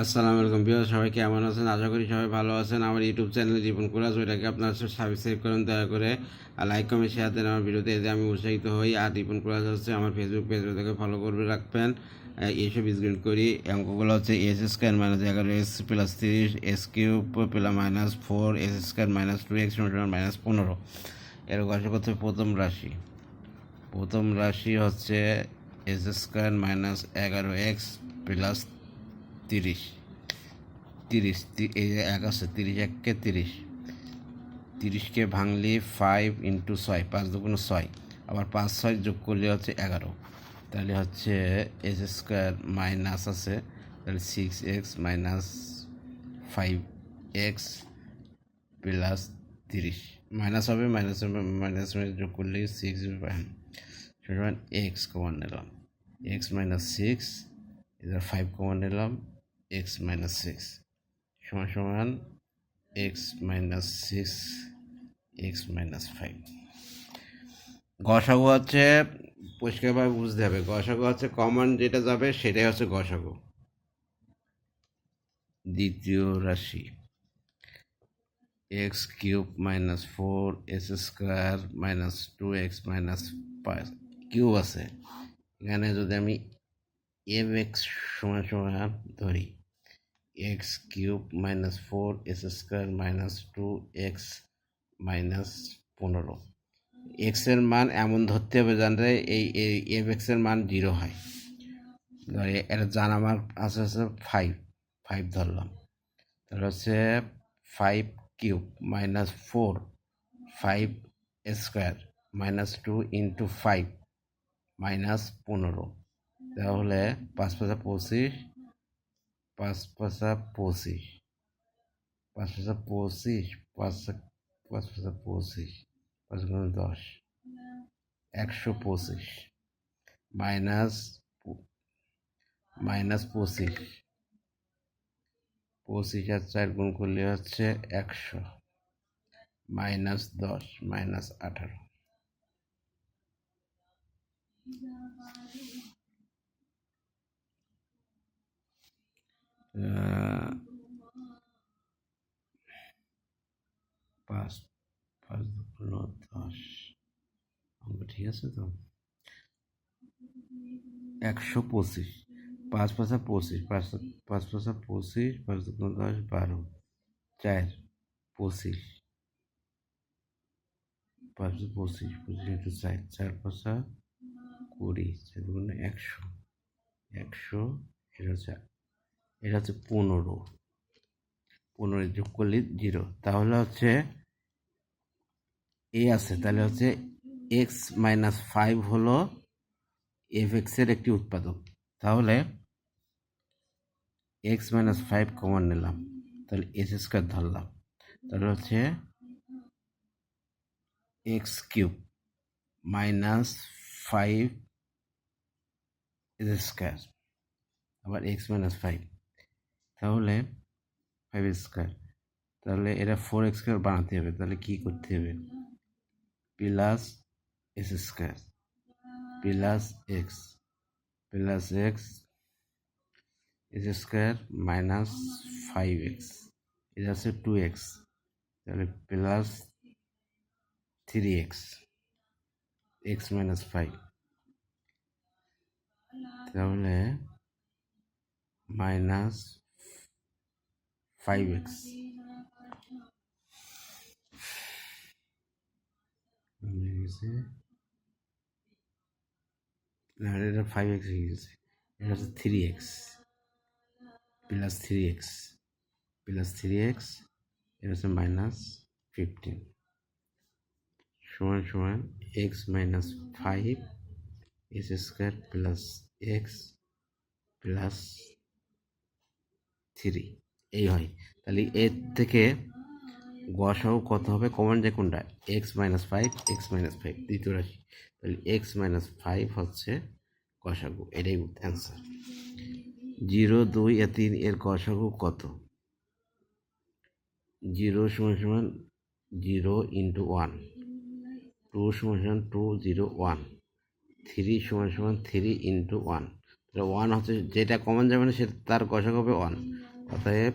আসসালামু আলাইকুম প্রিয় সবাই কেমন আছেন? আশা করি সবাই ভালো আছেন। আমার ইউটিউব চ্যানেল জীবন কুরাজ ওইটাকে আপনারা সাবস্ক্রাইব করেন, দয়া করে আর লাইক কমেন্ট শেয়ার দেন আমার ভিডিওতে এতে আমি উৎসাহিত হই। আর রিপন কুরাজ হচ্ছে আমার ফেসবুক পেজ ওটাকে ফলো করবে, রাখবেন। এইসব স্ক্রিন করি। অঙ্কগুলো হচ্ছে এস স্কোয়ার মাইনাস এগারো এস প্লাস তিরিশ s cube plus minus four s square minus two x minus পনেরো। এর গঠন হচ্ছে প্রথম রাশি। প্রথম রাশি হচ্ছে এস স্কোয়ার মাইনাস এগারো এক্স প্লাস তিরিশ। তিরিশ এই এক আছে, তিরিশ এককে তিরিশ। তিরিশকে ভাঙলে ফাইভ ইন্টু ছয়, পাঁচ দুগুণ ছয়। আবার পাঁচ, ছয় যোগ করলে হচ্ছে এগারো। তাহলে হচ্ছে এস স্কোয়ার মাইনাস আছে, তাহলে six x minus five x plus তিরিশ। মাইনাস হবে মাইনাস মাইনাস যোগ করলে সিক্স সমান এক্স কমান নিলাম। এক্স মাইনাস সিক্স এদের ফাইভ কমান নিলাম। এক্স মাইনাস সিক্স সমান সমান x minus six x minus five গসাগু হচ্ছে পরিষ্কারভাবে বুঝতে হবে। গসাগু হচ্ছে কমন যেটা যাবে সেটাই হচ্ছে গসাগু। দ্বিতীয় রাশি। X cube minus four s square minus two x minus পাঁচ কিউব আছে। এখানে যদি আমি এম এক্স সমান সমান ধরি x cube minus four, s square minus two, x minus পনেরো। এক্সের মান এমন ধরতে হবে জানলে এই এফ এক্সের মান জিরো হয়। এটা জান আমার আছে হচ্ছে ফাইভ ফাইভ ধরলাম। তাহলে হচ্ছে five cube minus four five square minus two into five minus পনেরো। তাহলে পাঁচ পাঁচা পঁচিশ পাঁচ পাঁচা পঁচিশ পাঁচ পাঁচা পঁচিশ পাঁচ পাঁচ পাঁচা পঁচিশ পাঁচ গুণ দশ একশো পঁচিশ মাইনাস মাইনাস পঁচিশ পঁচিশ আর চার গুণ করলে হচ্ছে একশো মাইনাস দশ মাইনাস আঠারো পাঁচ পাঁচ দুগুণ দশ। অঙ্ক ঠিক আছে তো? একশো পঁচিশ। পাঁচ পাঁচা পঁচিশ, পাঁচ পাঁচ পাঁচা পঁচিশ, পাঁচ দুগুণ দশ, বারো। চার, পঁচিশ। পাঁচ পঁচিশ পঁচিশ ইন্টু চার চার পাঁচা কুড়ি, চার একশো। একশো, এটা হচ্ছে এটা হচ্ছে পনেরো। পনেরো যোগ করলে জিরো। তাহলে হচ্ছে এ আছে, তাহলে হচ্ছে এক্স মাইনাস ফাইভ হলো এফ এক্সের একটি উৎপাদক। তাহলে এক্স মাইনাস ফাইভ কমন নিলাম। তাহলে এস স্কোয়ার ধরলাম। তাহলে হচ্ছে x cube minus five s square আবার এক্স মাইনাস ফাইভ তাহলে ফাইভ স্কোয়ার তাহলে এটা ফোর এক্স স্কোয়ার বানাতে হবে, তাহলে কি করতে হবে? Plus s square plus x plus x s square minus five x এটা হচ্ছে টু এক্স তাহলে plus three x x minus five তাহলে মাইনাস ফাইভ এক্স না এটা ফাইভ এক্স হয়ে গেছে এটা হচ্ছে three x plus three x plus three x এটা হচ্ছে মাইনাস ফিফটিন সমান সমান x minus five s square plus x plus three এই হয়। তাহলে এর থেকে গসাও কত হবে? কমন যে কোনটা? X minus five x minus five দ্বিতীয় রাশি। তাহলে এক্স মাইনাস ফাইভ হচ্ছে গসাগু এটাই অ্যান্সার জিরো দুই, আর তিন, এর গসাগু কত? জিরো সমান সমান জিরো ইন্টু ওয়ান টু সমান সমান টু জিরো ওয়ান থ্রি সমান সমান থ্রি ইন্টু ওয়ান তাহলে ওয়ান হচ্ছে, যেটা কমন যাবে না, সেটা তার গসাগু হবে ওয়ান অতএব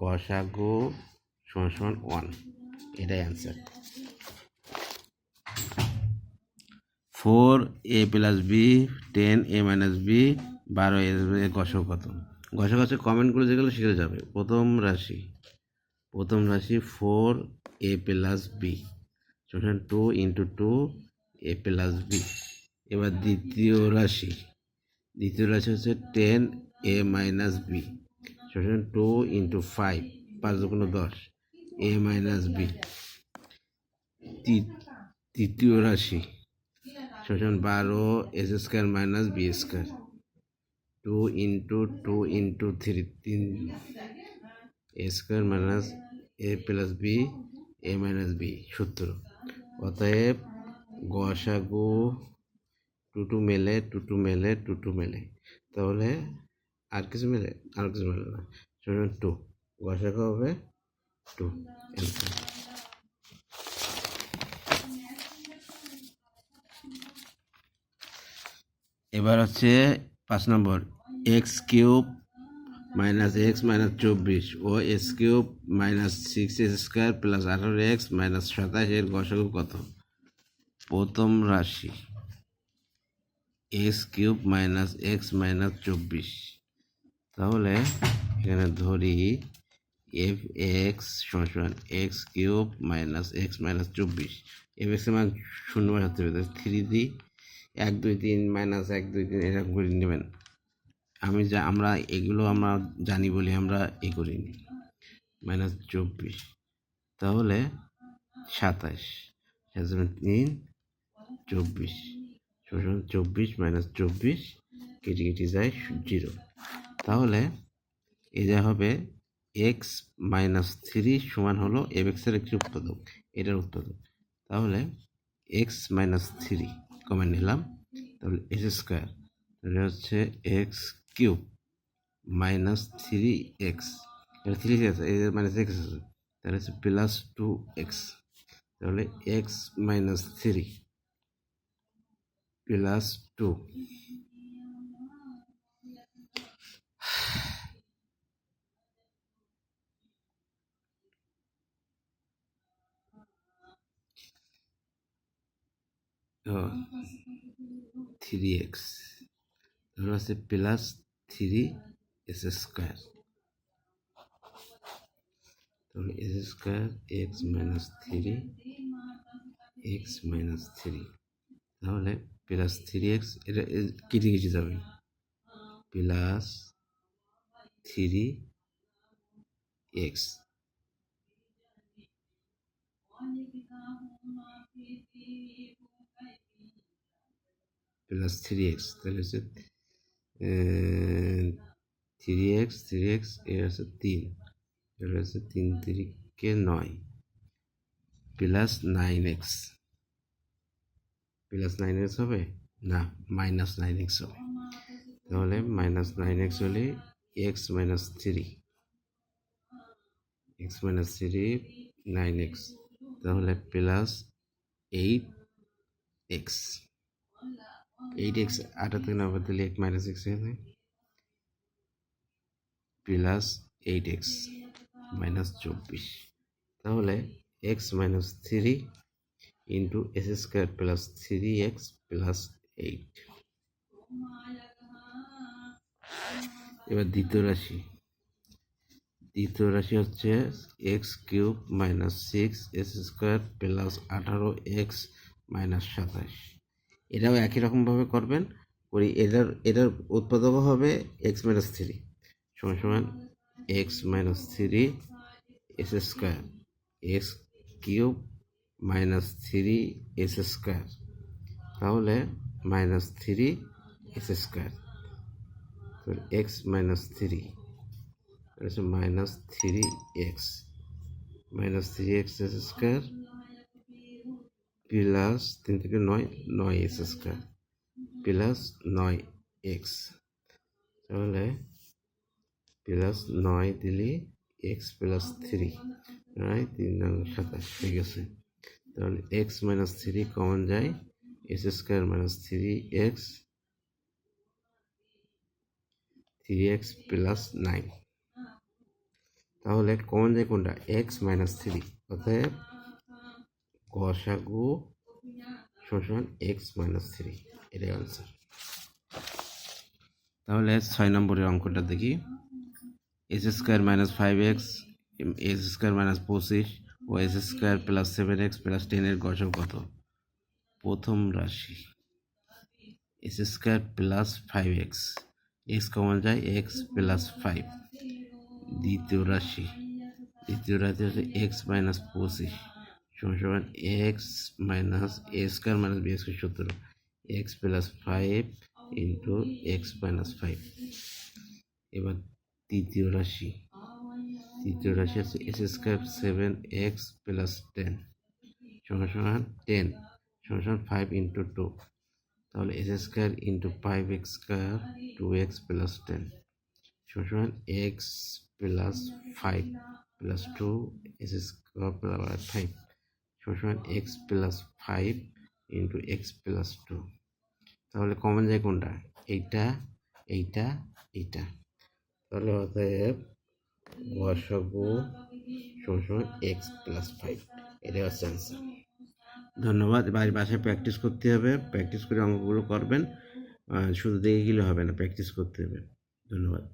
গসাগু সমান সমান ওয়ান, এটাই answer four a plus b ten a minus b বারো এ গসক কত? গসক হচ্ছে কমেন্টগুলো যেগুলো সেগুলো যাবে। প্রথম রাশি প্রথম রাশি ফোর এ প্লাস বি সমান two into two a plus b এবার দ্বিতীয় রাশি দ্বিতীয় রাশি হচ্ছে টেন এ মাইনাস বি সমান টু ইন্টু ফাইভ পাঁচ দুগুণ দশ এ মাইনাস বি তৃতীয় রাশি সমান বারো s square minus b square two into two into three তিন a square minus a plus b a minus b সূত্র। অতএব গসাগু টু টু মেলে টু টু মেলে টু টু মেলে। তাহলে আর কিছু মিলে, আর কিছু মিলে না। সমান টু গসাগু হবে টু এবার হচ্ছে পাঁচ নম্বর। X cube minus x minus চব্বিশ ও x cube minus six x square plus আঠারো এক্স মাইনাস সাতাশ এর গসাগু কত? প্রথম রাশি। X cube minus x minus চব্বিশ। তাহলে এখানে ধরি এফ এক্স সমান x cube minus x minus চব্বিশ। এফ এক্সের মান শূন্য বসাতে হবে থ্রি দিই এক, দুই, তিন, মাইনাস এক, দুই, তিন, এরকম করে নেবেন। আমি যা, আমরা এগুলো আমরা জানি বলে আমরা এ করিনি। মাইনাস চব্বিশ, তাহলে সাতাশ সাত তিন, চব্বিশ চব্বিশ, মাইনাস চব্বিশ, কেটে কেটে যায় জিরো। তাহলে এটা হবে এক্স মাইনাস থ্রি সমান হলো এফ এক্সের একটি উৎপাদক এটার উৎপাদক তাহলে এক্স মাইনাস থ্রি কমে নিলাম, তাহলে এস স্কোয়ার তাহলে হচ্ছে x cube minus three x এটা থ্রি আছে, এই মাইনাস এক্স আছে, তাহলে হচ্ছে প্লাস টু এক্স তাহলে x minus three plus two three x তাহলে হচ্ছে প্লাস থ্রি এস স্কোয়ার তাহলে s square x minus three x minus three তাহলে প্লাস থ্রি এক্স এটা কেটে কেটে যাবে plus three x plus three x তাহলে হচ্ছে থ্রি এক্স থ্রি এক্সের হচ্ছে তিন এর হচ্ছে তিন তিরিকে নয় plus nine x plus nine x হবে না মাইনাস নাইন এক্স হবে তাহলে মাইনাস নাইন এক্স হলে x minus three x minus three nine x তাহলে plus eight x eight x আটা থেকে নব্বই দিলে এক মাইনাস এক্স এখানে প্লাস এইট এক্স মাইনাস চব্বিশ তাহলে x minus three into s square plus three x plus eight এবার দ্বিতীয় রাশি। দ্বিতীয় রাশি হচ্ছে x cube minus six s square plus আঠারো এক্স মাইনাস সাতাশ। এটাও একই রকমভাবে করবেন। করি, এটার এটার উৎপাদকও হবে এক্স মাইনাস থ্রি সমান সমান x minus three s square x cube minus three s square তাহলে minus three s square x minus three minus three x minus three x s square plus তিন থেকে নয় নয় এক্স স্কোয়ার প্লাস নয় x তাহলে plus নয় দিলে x plus three নয় তিন নং সাতাশ হয়ে গেছে তাহলে এক্স মাইনাস থ্রি কমন যায় x square minus three x three x plus nine তাহলে কমন যায় কোনটা এক্স মাইনাস থ্রি অতএব গসাগু সমান এক্স মাইনাস থ্রি, এটাই আনসার তাহলে ছয় নম্বরের অঙ্কটা দেখি। X square minus five x x square minus পঁচিশ ও x square plus seven x plus টেনের গসব কত? প্রথম রাশি। X square plus five x x common যায় এক্স প্লাস ফাইভ। দ্বিতীয় রাশি দ্বিতীয় রাশি হচ্ছে এক্স মাইনাস পঁচিশ। সমান x minus a square minus b square সতেরো x plus five into x minus five এবার তৃতীয় রাশি তৃতীয় রাশি আছে x square seven x plus ten সমান সমান টেন সমান সমান ফাইভ ইন্টু টু তাহলে x square into five x square two x plus ten সমান সমান x plus five plus two x square plus five সমান x plus five into x plus two তাহলে common যায় কোনটা? এইটা এইটা এইটা। তাহলে অতএব গসগু সমান এক্স প্লাস ফাইভ এটা হচ্ছে অ্যান্সার ধন্যবাদ। বাড়ির বাসায় প্র্যাকটিস করতে হবে। প্র্যাকটিস করে অঙ্কগুলো করবেন। শুধু দেখে গেলে হবে না প্র্যাকটিস করতে হবে। ধন্যবাদ।